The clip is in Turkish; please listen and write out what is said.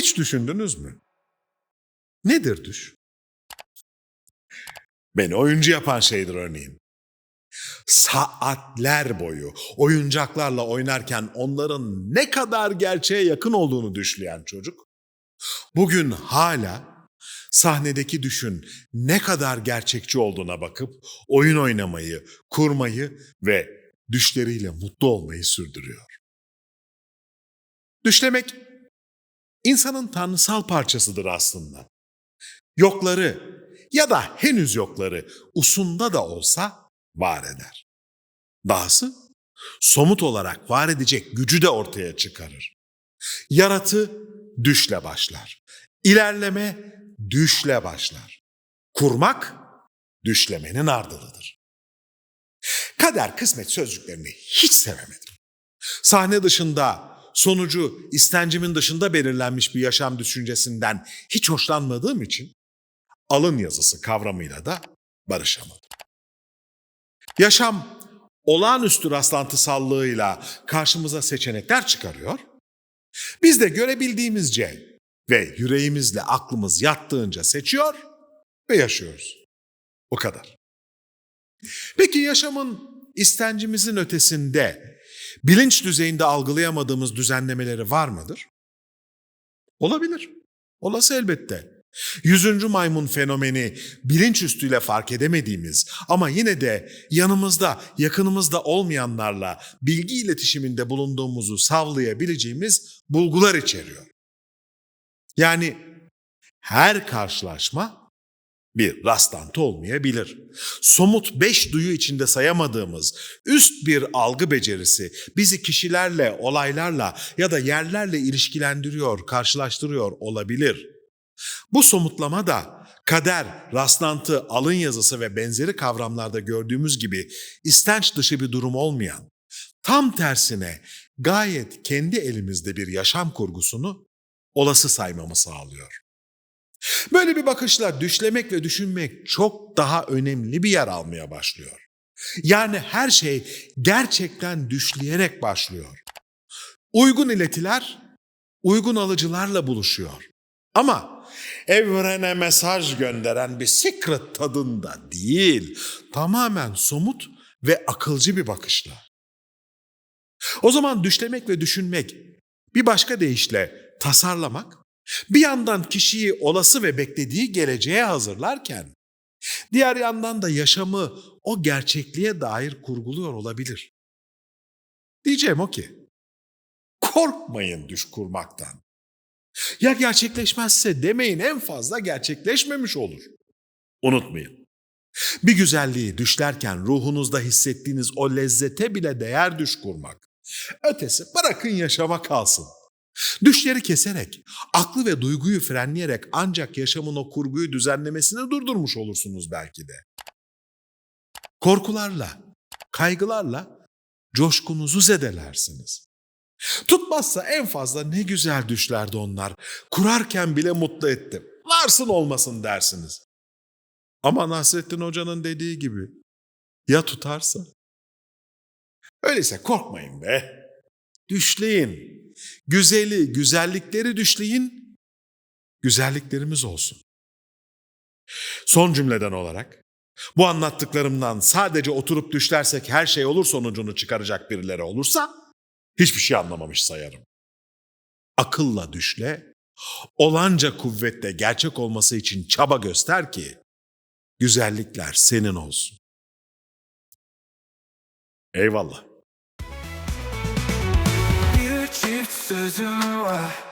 Hiç düşündünüz mü? Nedir düş? Beni oyuncu yapan şeydir örneğin. Saatler boyu oyuncaklarla oynarken onların ne kadar gerçeğe yakın olduğunu düşleyen çocuk, bugün hala sahnedeki düşün ne kadar gerçekçi olduğuna bakıp oyun oynamayı, kurmayı ve düşleriyle mutlu olmayı sürdürüyor. Düşlemek insanın tanrısal parçasıdır aslında. Yokları ya da henüz yokları usunda da olsa var eder. Dahası somut olarak var edecek gücü de ortaya çıkarır. Yaratı düşle başlar. İlerleme düşle başlar. Kurmak düşlemenin ardılıdır. Kader kısmet sözcüklerini hiç sevemedim. Sahne dışında sonucu istencimin dışında belirlenmiş bir yaşam düşüncesinden hiç hoşlanmadığım için alın yazısı kavramıyla da barışamadım. Yaşam olağanüstü rastlantısallığıyla karşımıza seçenekler çıkarıyor. Biz de görebildiğimizce ve yüreğimizle aklımız yattığınca seçiyor ve yaşıyoruz. O kadar. Peki yaşamın istencimizin ötesinde bilinç düzeyinde algılayamadığımız düzenlemeleri var mıdır? Olabilir. Olası elbette. Yüzüncü maymun fenomeni bilinç üstüyle fark edemediğimiz ama yine de yanımızda, yakınımızda olmayanlarla bilgi iletişiminde bulunduğumuzu savlayabileceğimiz bulgular içeriyor. Yani her karşılaşma bir rastlantı olmayabilir. Somut beş duyu içinde sayamadığımız üst bir algı becerisi bizi kişilerle, olaylarla ya da yerlerle ilişkilendiriyor, karşılaştırıyor olabilir. Bu somutlama da kader, rastlantı, alın yazısı ve benzeri kavramlarda gördüğümüz gibi istenç dışı bir durum olmayan, tam tersine gayet kendi elimizde bir yaşam kurgusunu olası saymamı sağlıyor. Böyle bir bakışla düşlemek ve düşünmek çok daha önemli bir yer almaya başlıyor. Yani her şey gerçekten düşleyerek başlıyor. Uygun iletiler uygun alıcılarla buluşuyor. Ama evrene mesaj gönderen bir secret tadında değil, tamamen somut ve akılcı bir bakışla. O zaman düşlemek ve düşünmek bir başka deyişle tasarlamak bir yandan kişiyi olası ve beklediği geleceğe hazırlarken, diğer yandan da yaşamı o gerçekliğe dair kurguluyor olabilir. Diyeceğim o ki, korkmayın düş kurmaktan. Ya gerçekleşmezse demeyin en fazla gerçekleşmemiş olur. Unutmayın. Bir güzelliği düşlerken ruhunuzda hissettiğiniz o lezzete bile değer düş kurmak. Ötesi bırakın yaşama kalsın. Düşleri keserek, aklı ve duyguyu frenleyerek ancak yaşamın o kurguyu düzenlemesini durdurmuş olursunuz belki de. Korkularla, kaygılarla coşkunuzu zedelersiniz. Tutmazsa en fazla ne güzel düşlerdi onlar. Kurarken bile mutlu ettim. Varsın olmasın dersiniz. Ama Nasrettin Hoca'nın dediği gibi ya tutarsa? Öyleyse korkmayın be. Düşleyin. Güzeli, güzellikleri düşleyin. Güzelliklerimiz olsun. Son cümleden olarak bu anlattıklarımdan sadece oturup düşlersek her şey olur sonucunu çıkaracak birileri olursa hiçbir şey anlamamış sayarım. Akılla düşle, olanca kuvvetle gerçek olması için çaba göster ki güzellikler senin olsun. Eyvallah. Sözüm var